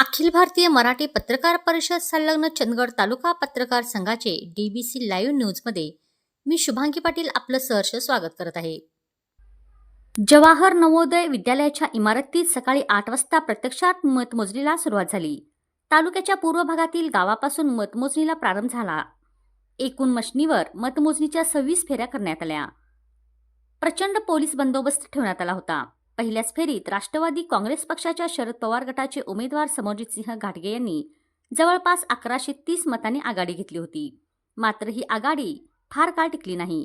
अखिल भारतीय मराठी पत्रकार परिषद संलग्न चंदगड तालुका पत्रकार संघाचे डीबीसी लाईव्ह न्यूजमध्ये मी शुभांगी पाटील आपलं सहर्ष स्वागत करत आहे. जवाहर नवोदय विद्यालयाच्या इमारतीत सकाळी आठ वाजता प्रत्यक्षात मतमोजणीला सुरुवात झाली. तालुक्याच्या पूर्व भागातील गावापासून मतमोजणीला प्रारंभ झाला. एकूण मशनीवर मतमोजणीच्या सव्वीस फेऱ्या करण्यात आल्या. प्रचंड पोलीस बंदोबस्त ठेवण्यात आला होता. पहिल्याच फेरीत राष्ट्रवादी काँग्रेस पक्षाच्या शरद पवार गटाचे उमेदवार समोजित सिंह घाटगे यांनी जवळपास अकराशे तीस मतांनी आघाडी घेतली होती. मात्र ही आघाडी फार काळ टिकली नाही.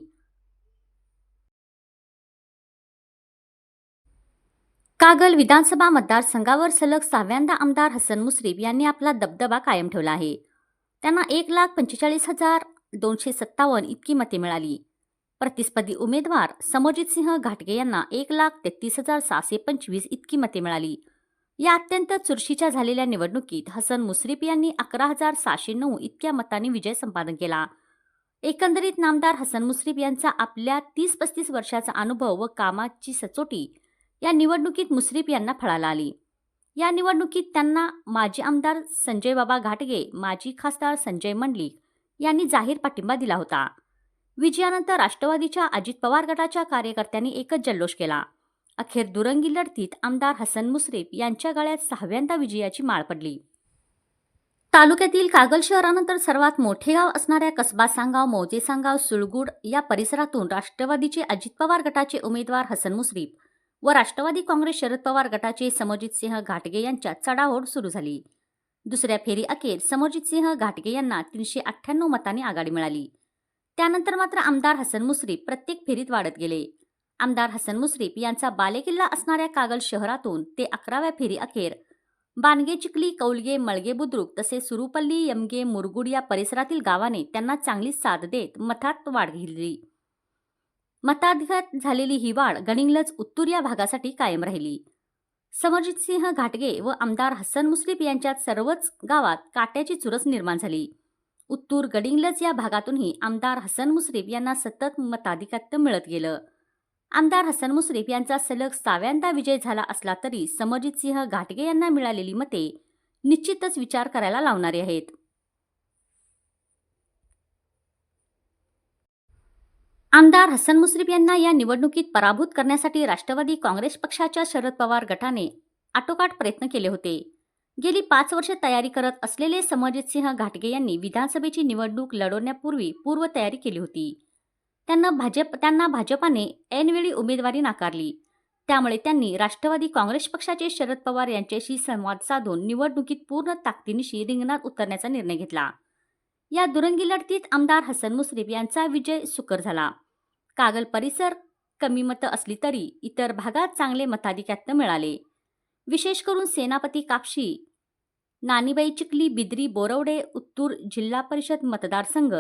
कागल विधानसभा मतदारसंघावर सलग सहाव्यांदा आमदार हसन मुश्रीफ यांनी आपला दबदबा कायम ठेवला आहे. त्यांना एक लाख पंचेचाळीस हजार दोनशे सत्तावन्न इतकी मते मिळाली. प्रतिस्पर्धी उमेदवार समोजितसिंह घाटगे यांना एक लाख तेहतीस हजार सहाशे पंचवीस इतकी मते मिळाली. या अत्यंत चुरशीच्या झालेल्या निवडणुकीत हसन मुश्रीफ यांनी अकरा हजार सहाशे नऊ इतक्या मतांनी विजय संपादन केला. एकंदरीत नामदार हसन मुश्रीफ यांचा आपल्या तीस पस्तीस वर्षाचा अनुभव व कामाची सचोटी या निवडणुकीत मुश्रीफ यांना फळाला आली. या निवडणुकीत त्यांना माजी आमदार संजय बाबा घाटगे माजी खासदार संजय मंडलिक यांनी जाहीर पाठिंबा दिला होता. विजयानंतर राष्ट्रवादीच्या अजित पवार गटाच्या कार्यकर्त्यांनी एकच जल्लोष केला. अखेर दुरंगी लढतीत आमदार हसन मुश्रीफ यांच्या गळ्यात सहाव्यांदा विजयाची माळ पडली. तालुक्यातील कागल शहरानंतर सर्वात मोठे गाव असणाऱ्या कसबा सांगाव मौजे सांगाव सुळगुड या परिसरातून राष्ट्रवादीचे अजित पवार गटाचे उमेदवार हसन मुश्रीफ व राष्ट्रवादी काँग्रेस शरद पवार गटाचे समोजित सिंह घाटगे यांच्यात चढाओढ सुरू झाली. दुसऱ्या फेरी अखेर समोजित सिंह घाटगे यांना तीनशे अठ्ठ्याण्णव मतांनी आघाडी मिळाली. त्यानंतर मात्र आमदार हसन मुश्रीफ प्रत्येक फेरीत वाढत गेले. आमदार हसन मुश्रीफ यांचा बालेकिल्ला असणाऱ्या कागल शहरातून ते अकराव्या फेरी अखेर. बानगे चिखली कौलगे मळगे बुद्रुक तसेच सुरुपल्ली यमगे मुरगुड या परिसरातील गावाने त्यांना चांगली साथ देत मतात वाढ घेतली. मताधिकात झालेली ही वाढ गणिंगलज उत्तूर या भागासाठी कायम राहिली. समरजितसिंह घाटगे व आमदार हसन मुश्रीफ यांच्यात सर्वच गावात काट्याची चुरस निर्माण झाली. उत्तूर गडिंग्लज या भागातूनही आमदार हसन मुश्रीफ यांना सतत मताधिक्य मिळत गेलं. आमदार हसन मुश्रीफ यांचा सलग साव्यांदा विजय झाला असला तरी समरजित सिंह घाटगे यांना मिळालेली मते निश्चितच विचार करायला लावणारी आहेत. आमदार हसन मुश्रीफ यांना या निवडणुकीत पराभूत करण्यासाठी राष्ट्रवादी काँग्रेस पक्षाच्या शरद पवार गटाने आटोकाट प्रयत्न केले होते. गेली पाच वर्ष तयारी करत असलेले समरजित सिंह घाटगे यांनी विधानसभेची निवडणूक लढवण्यापूर्वी पूर्वतयारी केली होती. त्यांना भाजप त्यांना भाजपाने ऐनवेळी उमेदवारी नाकारली. त्यामुळे त्यांनी राष्ट्रवादी काँग्रेस पक्षाचे शरद पवार यांच्याशी संवाद साधून निवडणुकीत पूर्ण ताकदीनिशी रिंगणात उतरण्याचा निर्णय घेतला. या दुरंगी लढतीत आमदार हसन मुश्रीफ यांचा विजय सुकर झाला. कागल परिसर कमी मतं असली तरी इतर भागात चांगले मताधिक्यात मिळाले. विशेष करून सेनापती कापशी. नानीबाई चिखली बिद्री बोरवडे उत्तूर जिल्हा परिषद मतदारसंघ.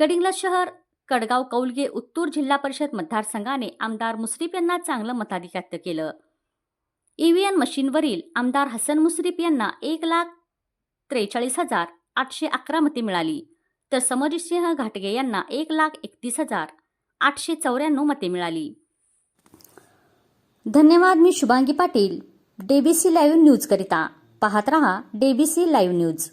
गडिंग्लज शहर कडगाव कौलगे उत्तूर जिल्हा परिषद मतदारसंघाने आमदार मुश्रीफ यांना चांगलं मताधिक्यात केलं. ईव्हीएम मशीनवरील आमदार हसन मुश्रीफ यांना एक लाख त्रेचाळीस हजार आठशे अकरा मते मिळाली. तर समरसिंह घाटगे यांना एक लाख एकतीस हजार आठशे चौऱ्याण्णव मते मिळाली. धन्यवाद मी शुभांगी पाटील. डेबीसी लाईव्ह न्यूजकरिता. पाहत रहा डेबीसी लाईव्ह न्यूज.